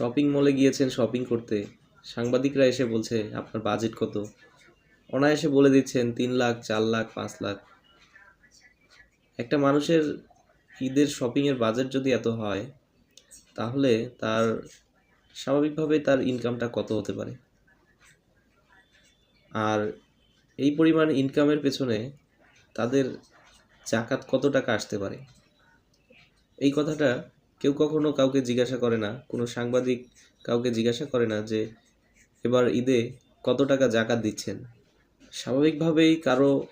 Shopping মলে গিয়েছেন shopping করতে। সাংবাদিকরা এসে বলছে, আপনার বাজেট কত? অনায়াসে বলে দিচ্ছেন, তিন লাখ, চার লাখ, পাঁচ লাখ। একটা মানুষের ঈদের শপিংয়ের বাজেট যদি এত হয়, তাহলে তার স্বাভাবিকভাবে তার ইনকামটা কত হতে পারে? আর এই পরিমাণ ইনকামের পেছনে তাদের জাকাত কত টাকা আসতে পারে? এই কথাটা কেউ কখনো কাউকে জিজ্ঞাসা করে না, কোনো সাংবাদিক কাউকে জিজ্ঞাসা করে না যে এবার ঈদে কত টাকা জাকাত দিচ্ছেন। স্বাভাবিকভাবেই কারও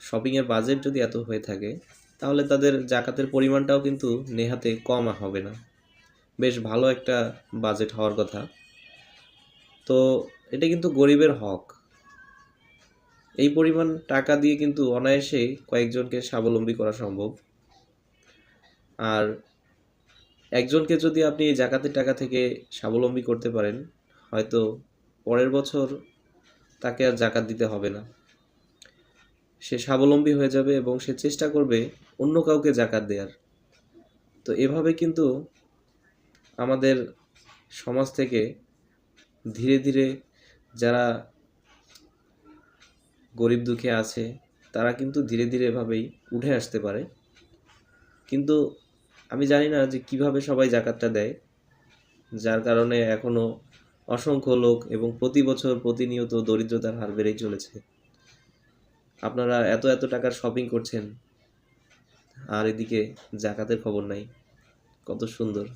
শপিংয়ের বাজেট যদি এত হয়ে থাকে, তাহলে তাদের জাকাতের পরিমাণটাও কিন্তু নেহাতে কম হবে না। বেশ ভালো একটা বাজেট হওয়ার কথা। তো এটা কিন্তু গরিবের হক। এই পরিমাণ টাকা দিয়ে কিন্তু অনায়াসেই কয়েকজনকে স্বাবলম্বী করা সম্ভব। আর একজনকে যদি আপনি এই জাকাতের টাকা থেকে স্বাবলম্বী করতে পারেন, হয়তো পরের বছর তাকে আর জাকাত দিতে হবে না। সে স্বাবলম্বী হয়ে যাবে এবং সে চেষ্টা করবে অন্য কাউকে জাকাত দেওয়ার তো এভাবে কিন্তু আমাদের সমাজ থেকে ধীরে ধীরে যারা গরিব দুঃখে আছে, তারা কিন্তু ধীরে ধীরে এভাবেই উঠে আসতে পারে। কিন্তু আমি জানি না যে কীভাবে সবাই জাকাতটা দেয়, যার কারণে এখনও অসংখ্য লোক এবং প্রতি বছর প্রতিনিয়ত দরিদ্রতার হার বেড়েই চলেছে। আপনারা এত এত টাকার শপিং করছেন, আর এদিকে জাকাতের খবর নাই। কত সুন্দর।